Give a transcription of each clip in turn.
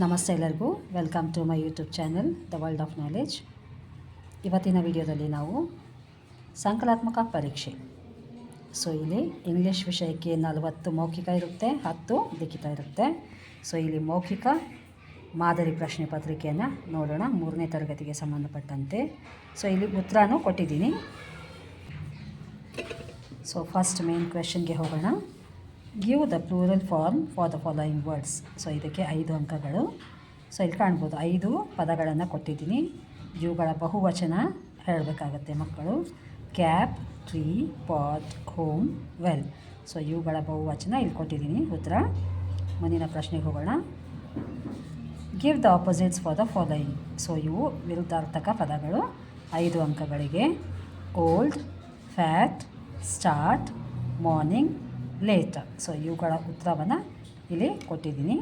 ನಮಸ್ತೆ ಎಲ್ಲರಿಗೂ. Welcome to my YouTube channel the world of knowledge ಇವತ್ತಿನ ವಿಡಿಯೋದಲ್ಲಿ ನಾವು ಸಂಕಲಾತ್ಮಕ ಪರೀಕ್ಷೆ. ಸೊ ಇಲ್ಲಿ ಇಂಗ್ಲೀಷ್ ವಿಷಯಕ್ಕೆ ನಲವತ್ತು ಮೌಖಿಕ ಇರುತ್ತೆ, ಹತ್ತು ಲಿಖಿತ ಇರುತ್ತೆ. ಸೊ ಇಲ್ಲಿ ಮೌಖಿಕ ಮಾದರಿ ಪ್ರಶ್ನೆ ಪತ್ರಿಕೆಯನ್ನು ನೋಡೋಣ, ಮೂರನೇ ತರಗತಿಗೆ ಸಂಬಂಧಪಟ್ಟಂತೆ. ಸೊ ಇಲ್ಲಿ ಉತ್ತರನೂ ಕೊಟ್ಟಿದ್ದೀನಿ. ಸೊ ಫಸ್ಟ್ ಮೇನ್ ಕ್ವೆಶನ್ಗೆ ಹೋಗೋಣ. Give the plural form for the following words so ಇದಕ್ಕೆ ಐದು ಅಂಕಗಳು. ಸೊ ಇಲ್ಲಿ ಕಾಣ್ಬೋದು. ಐದು ಪದಗಳನ್ನು ಕೊಟ್ಟಿದ್ದೀನಿ. ಇವುಗಳ ಬಹುವಚನ ಹೇಳಬೇಕಾಗತ್ತೆ ಮಕ್ಕಳು. Cap tree pot home well so ಇವುಗಳ ಬಹುವಚನ ಇಲ್ಲಿ ಕೊಟ್ಟಿದ್ದೀನಿ. ಉತ್ತರ. ಮುಂದಿನ ಪ್ರಶ್ನೆಗೆ ಹೋಗೋಣ. Give the opposites for the following so ಇವು ವಿರುದ್ಧಾರ್ಥಕ ಪದಗಳು. ಐದು ಅಂಕಗಳಿಗೆ. Old fat start morning late so ಇವುಗಳ ಉತ್ತರವನ್ನು ಇಲ್ಲಿ ಕೊಟ್ಟಿದ್ದೀನಿ.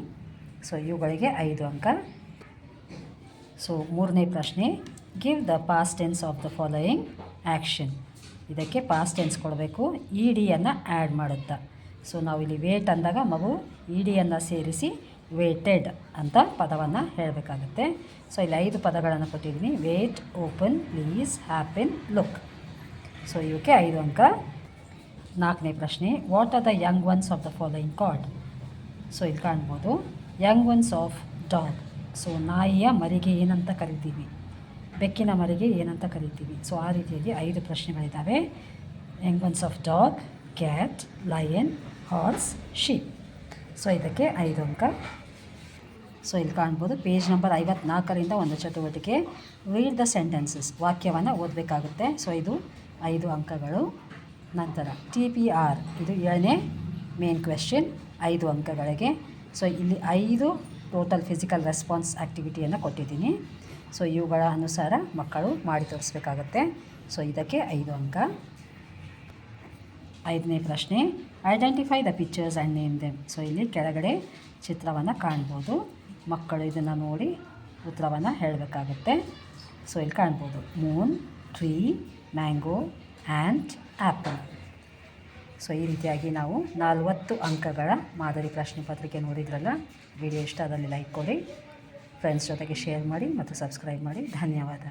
ಸೊ ಇವುಗಳಿಗೆ ಐದು ಅಂಕ. ಸೊ ಮೂರನೇ ಪ್ರಶ್ನೆ give the past tense of the following action ಇದಕ್ಕೆ ಪಾಸ್ಟ್ ಟೆನ್ಸ್ ಕೊಡಬೇಕು. ಇ ಡಿಯನ್ನು ಆ್ಯಡ್ ಮಾಡುತ್ತಾ. ಸೊ ನಾವು ಇಲ್ಲಿ ವೇಟ್ ಅಂದಾಗ ಮಗು ಇ ಡಿಯನ್ನು ಸೇರಿಸಿ ವೇಟೆಡ್ ಅಂತ ಪದವನ್ನು ಹೇಳಬೇಕಾಗುತ್ತೆ. ಸೊ ಇಲ್ಲಿ ಐದು ಪದಗಳನ್ನು ಕೊಟ್ಟಿದ್ದೀನಿ. Wait open please happen look so ಇವಕ್ಕೆ ಐದು ಅಂಕ. ನಾಲ್ಕನೇ ಪ್ರಶ್ನೆ what are the young ones of the following card so ಇಲ್ಲಿ ಕಾಣ್ಬೋದು young ones of dog so ನಾಯಿಯ ಮರಿಗೆ ಏನಂತ ಕರಿತೀವಿ? ಬೆಕ್ಕಿನ ಮರಿಗೆ ಏನಂತ ಕರಿತೀವಿ? ಸೊ ಆ ರೀತಿಯಾಗಿ ಐದು ಪ್ರಶ್ನೆಗಳಿದ್ದಾವೆ young ones of dog cat lion horse sheep so ಇದಕ್ಕೆ ಐದು ಅಂಕ. ಸೊ ಇಲ್ಲಿ ಕಾಣ್ಬೋದು ಪೇಜ್ ನಂಬರ್ ಐವತ್ನಾಲ್ಕರಿಂದ ಒಂದು ಚಟುವಟಿಕೆ. ರೀಡ್ ದ ಸೆಂಟೆನ್ಸಸ್ ವಾಕ್ಯವನ್ನು ಓದಬೇಕಾಗುತ್ತೆ. ಸೊ ಇದು ಐದು ಅಂಕಗಳು. ನಂತರ ಟಿ ಪಿ ಆರ್, ಇದು ಏಳನೇ ಮೇನ್ ಕ್ವೆಶ್ಚನ್ ಐದು ಅಂಕಗಳಿಗೆ. ಸೊ ಇಲ್ಲಿ ಐದು ಟೋಟಲ್ ಫಿಸಿಕಲ್ ರೆಸ್ಪಾನ್ಸ್ ಆ್ಯಕ್ಟಿವಿಟಿಯನ್ನು ಕೊಟ್ಟಿದ್ದೀನಿ. ಸೊ ಇವುಗಳ ಅನುಸಾರ ಮಕ್ಕಳು ಮಾಡಿ ತೋರಿಸ್ಬೇಕಾಗತ್ತೆ. ಸೊ ಇದಕ್ಕೆ ಐದು ಅಂಕ. ಐದನೇ ಪ್ರಶ್ನೆ identify the pictures and name them so ಇಲ್ಲಿ ಕೆಳಗಡೆ ಚಿತ್ರವನ್ನು ಕಾಣ್ಬೋದು. ಮಕ್ಕಳು ಇದನ್ನು ನೋಡಿ ಉತ್ತರವನ್ನು ಹೇಳಬೇಕಾಗುತ್ತೆ. ಸೊ ಇಲ್ಲಿ ಕಾಣ್ಬೋದು. Moon tree mango and apple. So, ಈ ರೀತಿಯಾಗಿ ನಾವು ನಲವತ್ತು ಅಂಕಗಳ ಮಾದರಿ ಪ್ರಶ್ನೆ ಪತ್ರಿಕೆ ನೋಡಿದ್ರಲ್ಲ? ವಿಡಿಯೋ ಇಷ್ಟ ಅದರಲ್ಲಿ ಲೈಕ್ ಕೊಡಿ. ಫ್ರೆಂಡ್ಸ್ ಜೊತೆಗೆ ಶೇರ್ ಮಾಡಿ ಮತ್ತು ಸಬ್ಸ್ಕ್ರೈಬ್ ಮಾಡಿ. ಧನ್ಯವಾದ.